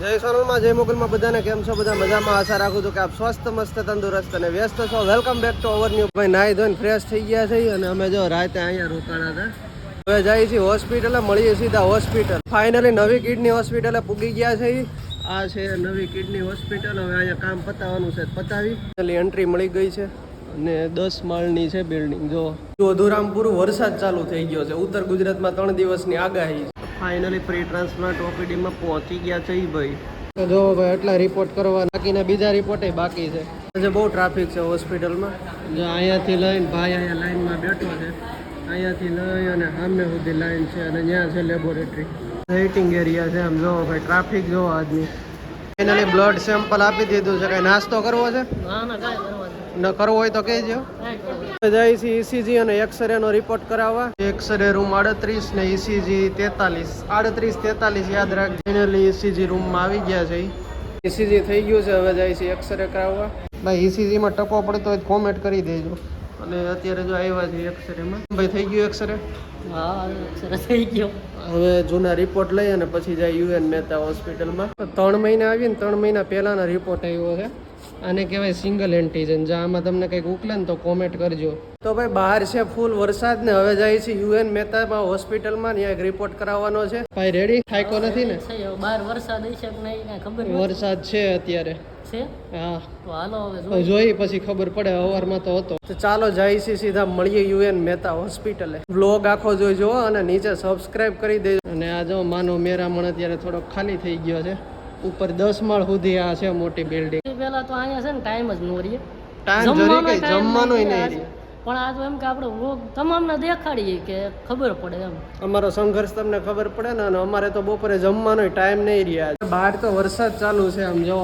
જય સોનલમાં જય મોગલમાં બધાને કેમ છો? બધા મજામાં? આશા રાખું છું કે આપ સ્વસ્થ, મસ્ત, તંદુરસ્ત અને વ્યસ્ત છો. Welcome back to our new ભાઈ, નાહી ધોઈને ફ્રેશ થઈ ગયા છે. અને અમે જો રાતે અહીંયા રોકાણા હતા. હવે જઈએ છીએ હોસ્પિટલે મળીએ સીધા હોસ્પિટલ ફાઇનલી નવી કિડની હોસ્પિટલે પૂગી ગયા છે. આ છે નવી કિડની હોસ્પિટલ હવે અહીંયા કામ પતાવવાનું છે, પતાવી. એન્ટ્રી મળી ગઈ છે. અને દસ માળની છે બિલ્ડિંગ જો અધુરામપુર વરસાદ ચાલુ થઈ ગયો છે. ઉત્તર ગુજરાતમાં ત્રણ દિવસની આગાહી ફાઇનલી પ્રી ટ્રાન્સપ્લાન્ટ ઓપીડીમાં પહોંચી ગયા છે એ ભાઈ. તો જો ભાઈ એટલા રિપોર્ટ કરવા બાકીના બીજા રિપોર્ટે બાકી છે. આજે બહુ ટ્રાફિક છે હોસ્પિટલમાં જો અહીંયાથી લઈને ભાઈ અહીંયા લાઈનમાં બેઠો છે. અહીંયાથી લઈ અને સામે સુધી લાઈન છે અને ત્યાં છે લેબોરેટરી વેઇટિંગ એરિયા છે આમ જોવો ભાઈ ટ્રાફિક જોવો આજની ફાઇનલી બ્લડ સેમ્પલ આપી દીધું છે. કઈ નાસ્તો કરવો છે? ના ના કાંઈ કરવા ન કરવો હોય તો કહેજો. જાય છે ઇસીજી અને એક્સરે નો રિપોર્ટ કરાવવા. એક્સરે રૂમ આડત્રીસ ને ઇસીજી તેતાલીસ. આડત્રીસ તેતાલીસ યાદ રાખ ફાઇનલી ઇસીજી રૂમમાં આવી ગયા છે. ઇસીજી થઈ ગયું છે હવે જાય છે એક્સરે કરાવવા. ભાઈ ઇસીજી માં ટકો પડતો હોય કોમેન્ટ કરી દેજો. અને અત્યારે જો આવ્યા છે એક્સરે માં. ભાઈ થઈ ગયું એક્સરે હા સરસ થઈ ગયો. હવે જૂના રિપોર્ટ લઈ અને પછી જાય યુએન મહેતા હોસ્પિટલમાં ત્રણ મહિના આવીને ત્રણ મહિના પહેલાનો રિપોર્ટ આવ્યો છે. આને કહેવાય સિંગલ એન્ટીજન જો આમાં તમને કંઈક ઉકલે ને તો કોમેન્ટ કરજો. તો ભાઈ બહાર છે ફૂલ વરસાદ ને હવે જાય છે યુએન મહેતામાં હોસ્પિટલમાં ને એક રિપોર્ટ કરાવવાનો છે. ભાઈ રેડી થાયકો નથી ને? બહાર વરસાદ છે કે નહીં ખબર વરસાદ છે અત્યારે. છે? હા. તો હાલો હવે જોઈ પછી ખબર પડે અવારમાં તો હતો. તો ચાલો જાય છે સીધા મળીએ યુએન મહેતા હોસ્પિટલે. વ્લોગ આખો જોઈજો અને નીચે સબસ્ક્રાઇબ કરી દેજો. અને આ જો માનો મેરામણ અત્યારે થોડોક ખાલી થઈ ગયો છે. ઉપર દસ માળ સુધી આ છે મોટી બિલ્ડિંગ પહેલા તો અહીંયા છે ને ટાઈમ જ નો જરી જમવાનો નહીં. પણ આ તો એમ કે આપણે વ્લોગ તમામને દેખાડીએ કે ખબર પડે એમ. અમારો સંઘર્ષ તમને ખબર પડે ને અને અમારે તો બપોરે જમવાનો ટાઈમ નહીં રહ્યા બહાર તો વરસાદ ચાલુ છે આમ જો.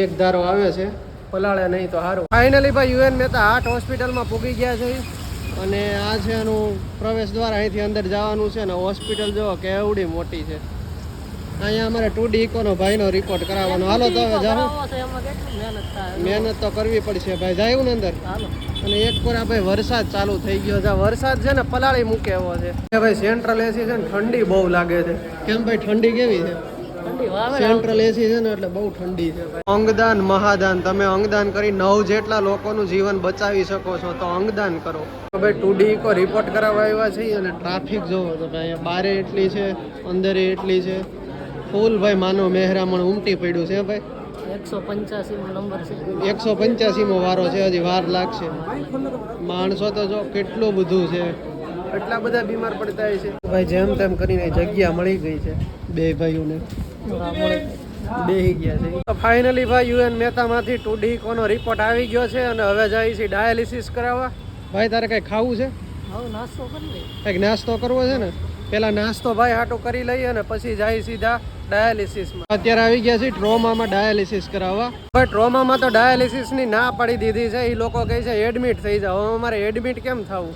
એક ધારો આવે છે પલાળે નહીં તો સારું ફાઇનલી ભાઈ યુએન મહેતા હાર્ટ હોસ્પિટલમાં પૂગી ગયા છે. અને આ છે એનું પ્રવેશ દ્વાર અહીંથી અંદર જવાનું છે ને હોસ્પિટલ જો કેવડી મોટી છે. અહીંયા અમારે ટુ ડી ઇકોનો ભાઈનો રિપોર્ટ કરાવવાનો. હાલો તો હવે જાઓ. છે મહેનત તો કરવી પડશે ભાઈ. જાય ને અંદર. અને એક કોરા ભાઈ વરસાદ ચાલુ થઈ ગયો છે. વરસાદ છે ને પલાળી મૂકે એવો છે. ભાઈ સેન્ટ્રલ એસી છે ને ઠંડી બહુ લાગે છે. કેમ ભાઈ? ઠંડી કેવી છે? સેન્ટ્રલ એસી છે ને એટલે બહુ ઠંડી છે અંગદાન મહાદાન. તમે અંગદાન કરી નવ જેટલા લોકોનું જીવન બચાવી શકો છો તો અંગદાન કરો. ભાઈ ટુ ડી રિપોર્ટ કરાવવા આવ્યા છીએ અને ટ્રાફિક જોવો તો ભાઈ અહીંયા બારે એટલી છે અંદરે એટલી છે. ફૂલ ભાઈ માનો મહેરામણ ઉમટી પડ્યું છે ભાઈ? એકસો પંચ્યાસી નંબર છે. એકસો પંચ્યાસીમો વારો છે હજી વાર લાગશે. માણસો તો જો કેટલું બધું છે. એટલા બધા બીમાર પડતા હોય છે. ભાઈ જેમ તેમ કરીને જગ્યા મળી ગઈ છે બે ભાઈઓને. બેહી ગયા છે. ફાઇનલી ભાઈ યુએન મહેતામાંથી ટુ ડી કોનો રિપોર્ટ આવી ગયો છે અને હવે જાય છે ડાયાલિસિસ કરાવવા. ભાઈ તારે કંઈ ખાવું છે? નાસ્તો કરી કંઈક નાસ્તો કરવો છે ને? પેલા નાસ્તો ભાઈ હાટો કરી લઈએ અને પછી જાય સીધા ડાયાલિસિસમાં અત્યારે આવી ગયા છે ટ્રોમામાં ડાયાલિસિસ કરાવવા. પણ ટ્રોમામાં તો ડાયાલિસિસની ના પાડી દીધી છે. એ લોકો કહે છે એડમિટ થઈ જાવ હવે અમારે એડમિટ કેમ થવું?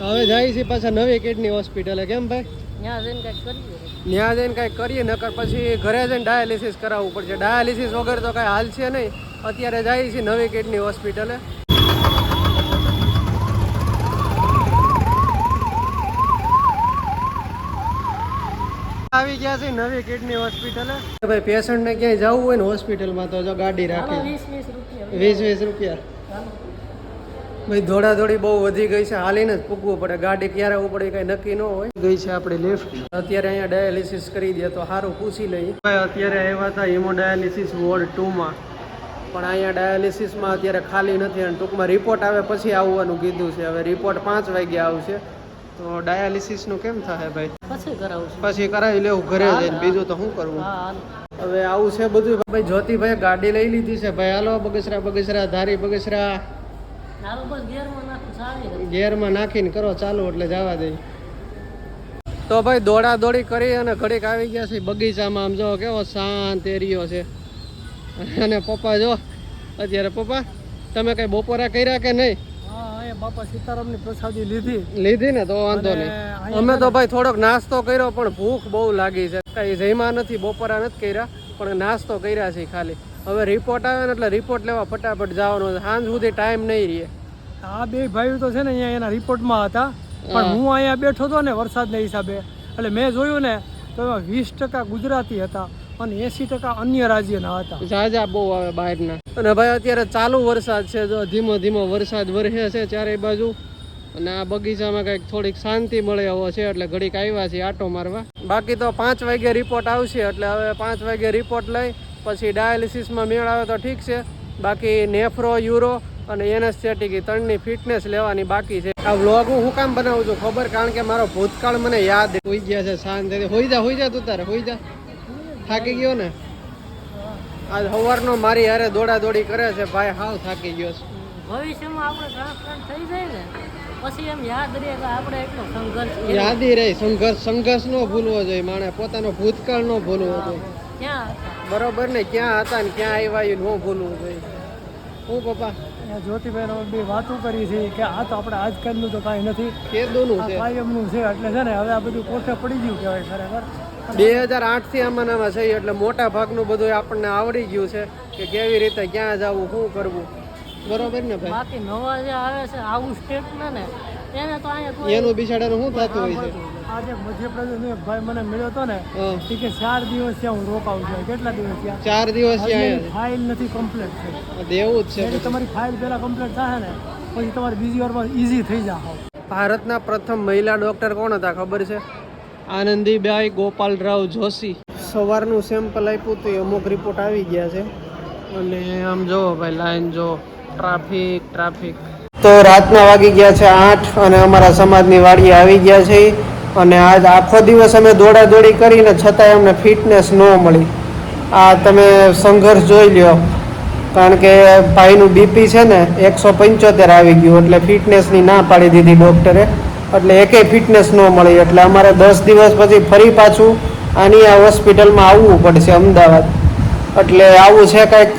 હવે જાય છે પાછા નવી કિડની હોસ્પિટલે કેમ ભાઈ? ત્યાં જઈને કંઈક કરીએ. ત્યાં જઈને કાંઈ કરીએ નકર પછી ઘરે જઈને ડાયાલિસિસ કરાવવું પડશે. ડાયાલિસિસ વગર તો કાંઈ હાલ છે નહીં. અત્યારે જાય છે નવી કિડની હોસ્પિટલે આવી ગયા છે નવી કિડની હોસ્પિટલે. ભાઈ પેશન્ટને ક્યાંય જવું હોય ને હોસ્પિટલમાં તો જો ગાડી રાખે. વીસ વીસ રૂપિયા. ભાઈ દોડા દોડી બહુ વધી ગઈ છે. હાલીને જ પૂગવું પડે. ગાડી ક્યારે ઉપડે કઈ નક્કી ન હોય. ગઈ છે આપણી લિફ્ટ અત્યારે અહીંયા ડાયાલિસિસ કરી દે તો સારું પૂછી લઈએ. ભાઈ અત્યારે આવ્યા હતા હિમોડાયાલિસિસ વોર્ડ ટુમાં. પણ અહીંયા ડાયાલિસિસમાં અત્યારે ખાલી નથી અને ટૂંકમાં રિપોર્ટ આવે પછી આવવાનું કીધું છે. હવે રિપોર્ટ પાંચ વાગ્યા આવશે. તો ડાયાલિસિસનું કેમ થાય ભાઈ? પછી કરાવું પછી કરાવી લેવું ઘરે જઈને બીજું તો શું કરવું હવે આવું છે બધું? ભાઈ જ્યોતિભાઈ ગાડી લઈ લીધી છે. ભાઈ હાલો બગસરા બગસરા ધારી બગસરા. ગેરમાં નાખીને કરો ચાલુ એટલે જવા દે. તો ભાઈ દોડા દોડી કરી અને ઘડીક આવી ગયા છે બગીચામાં. આમ જો કેવો શાંત એરિયો છે. અને પપ્પા જો અત્યારે પપ્પા તમે કઈ બપોરા કર્યા કે નહીં? બાપા સીતારામની પ્રસાદી લીધી. લીધી ને તો વાંધો નહીં. અમે તો ભાઈ થોડોક નાસ્તો કર્યો પણ ભૂખ બહુ લાગી છે. કઈ જઈમાં નથી બપોરા નથી કર્યા પણ નાસ્તો કર્યા છે ખાલી. હવે રિપોર્ટ આવે ને એટલે રિપોર્ટ લેવા ફટાફટ જવાનો સાંજ સુધી ટાઈમ નહીં રહે. આ બે ભાઈઓ તો છે ને અહીંયા એના રિપોર્ટમાં હતા. પણ હું. અહીંયા બેઠો હતો ને વરસાદના હિસાબે. એટલે મેં જોયું ને તો એમાં વીસ ટકા ગુજરાતી હતા અને એસી ટકા અન્ય રાજ્યના હતા. જાજા બહુ આવે બહારના. અને ભાઈ, અત્યારે ચાલુ વરસાદ છે. જો ધીમો ધીમો વરસાદ વરસે છે ચારે બાજુ. અને આ બગીચામાં કંઈક થોડીક શાંતિ મળે એવો છે, એટલે ઘડીક આવ્યા છે આટો મારવા. બાકી તો પાંચ વાગે રિપોર્ટ આવશે, એટલે હવે પાંચ વાગે રિપોર્ટ લઈ, પછી ડાયાલિસિસમાં મેળ આવે તો ઠીક છે. બાકી નેફ્રો, યુરો અને એનેસ્થેટિક એ ત્રણની ફિટનેસ લેવાની બાકી છે. આ વ્લોગ હું કામ બનાવું છું ખબર? કારણ કે મારો ભૂતકાળ મને યાદ હોઈ ગયા છે શાંતિ હોઈ જા હોઈ જા તું તારે, હોઈ જા. થાકી ગયો ને? આજ સવારનો મારી હારે દોડા દોડી કરે છે ભાઈ હાવ થાકી ગયો છે. ભવિષ્યમાં આપણે ટ્રાન્સપ્લાન્ટ થઈ જાય ને પછી એમ યાદ રહે કે આપણે એટલો સંઘર્ષ યાદી રહી સંઘર્ષ સંઘર્ષ નો ભૂલવો જોઈએ માણે પોતાનો ભૂતકાળ નો ભૂલવો જોઈએ. ક્યાં બરોબર ને ક્યાં હતા ને ક્યાં આવ્યા એ ન ભૂલવું જોઈએ. હું પપ્પા? અહીંયા જ્યોતિભાઈ બે વાતો કરી છે કે આ તો આપણે આજકાલનું તો કાંઈ નથી. કેદુનું છે. કાયમનું છે એટલે છે ને હવે આ બધું કોઠે પડી ગયું કહેવાય ખરેખર. બે હજાર આઠથી આમાં આમાં છે એટલે મોટા ભાગનું બધું આપણને આવડી ગયું છે કે કેવી રીતે ક્યાં જવું શું કરવું. બરોબર ને ભાઈ? બાકી નવા જે આવે છે આવું સ્ટેટ ને ને એને તો અહીંયા એનું બિચારાનું શું થતું હોય છે? આજે મધ્યપ્રદેશ નો ભાઈ મને મળ્યો હતો ને કે ચાર દિવસ ત્યાં હું રોકાવું છું. કેટલા દિવસ ત્યાં? ચાર દિવસ ત્યાં. ફાઇલ નથી કમ્પ્લીટ થઈ. દેવું જ છે તમારી ફાઇલ પહેલા કમ્પ્લીટ થાય ને પછી તમારે બીજી વારમાં ઈઝી થઈ જાય ભારતના પ્રથમ મહિલા ડોક્ટર કોણ હતા ખબર છે? આનંદીબાઈ ગોપાલરાવ જોશી. સવારનું સેમ્પલ આપ્યું હતું એ અમુક રિપોર્ટ આવી ગયા છે. અને આમ જો ભાઈ લાઈન જો ટ્રાફિક ટ્રાફિક તો રાતના વાગી ગયા છે આઠ અને અમારા સમાજની વાડી આવી ગયા છે. અને આજ આખો દિવસ અમે દોડા દોડી કરીને છતાંય અમને ફિટનેસ ન મળી. આ તમે સંઘર્ષ જોઈ લ્યો. કારણ કે ભાઈનું બીપી છે ને એકસો પંચોતેર આવી ગયું એટલે ફિટનેસની ના પાડી દીધી ડૉક્ટરે એટલે એકેય ફિટનેસ ન મળી. એટલે અમારે દસ દિવસ પછી ફરી પાછું આની આ હોસ્પિટલમાં આવવું પડશે અમદાવાદ. એટલે આવું છે કંઈક.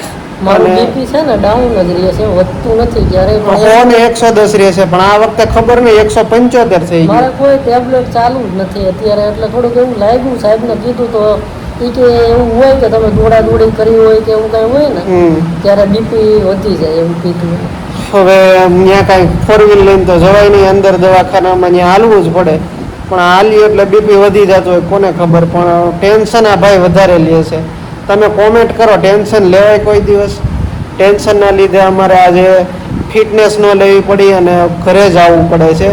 મારું બીપી છે ને ડાઉન જ રહે છે વધતું નથી જ્યારે ને એકસો દસ રહેશે પણ આ વખતે ખબર નહીં એકસો પંચોતેર થઈ મારે કોઈ ટેબ્લેટ ચાલુ જ નથી અત્યારે એટલે થોડુંક એવું લાગ્યું સાહેબને કીધું તો એ કે એવું હોય કે તમે દોડા દોડી કરી હોય કે એવું કાંઈ હોય ને ત્યારે બીપી વધી જાય એવું કીધું. હવે ત્યાં કાંઈ ફોર વ્હીલ લઈને તો જવાય નહીં અંદર દવાખાનામાં ત્યાં હાલવું જ પડે. પણ હાલ્યું એટલે બીપી વધી જતું હોય કોને ખબર? પણ ટેન્શન આ ભાઈ વધારે લે છે. તમે કોમેન્ટ કરો ટેન્શન લેવાય કોઈ દિવસ? ટેન્શનના લીધે અમારે આજે ફિટનેસ ન લેવી પડી અને ઘરે જ આવવું પડે છે.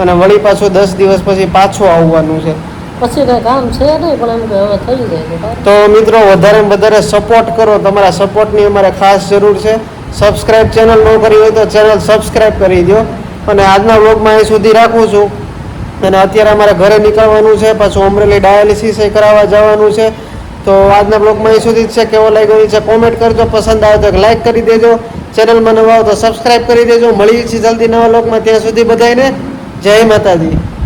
અને વળી પાછું દસ દિવસ પછી પાછું આવવાનું છે. પછી કાંઈ કામ છે નહીં પણ એમ કે હવે થઈ જાય તો તો મિત્રો વધારે વધારે સપોર્ટ કરો. તમારા સપોર્ટની અમારે ખાસ જરૂર છે. સબસ્ક્રાઇબ ચેનલ ન કરી હોય તો ચેનલ સબસ્ક્રાઈબ કરી દો. અને આજના વ્લોગમાં અહીં સુધી રાખું છું. અને અત્યારે અમારે ઘરે નીકળવાનું છે, પાછું અમરેલી ડાયાલિસિસ એ કરાવવા જવાનું છે. તો આજના બ્લોગમાં અહીં સુધી જ છે. કેવો લાગ્યો એ છે કોમેન્ટ કરજો. પસંદ આવે તો લાઈક કરી દેજો. ચેનલમાં નવા હો તો સબસ્ક્રાઇબ કરી દેજો. મળીએ છીએ જલ્દી નવા બ્લોગમાં ત્યાં સુધી બધાને જય માતાજી.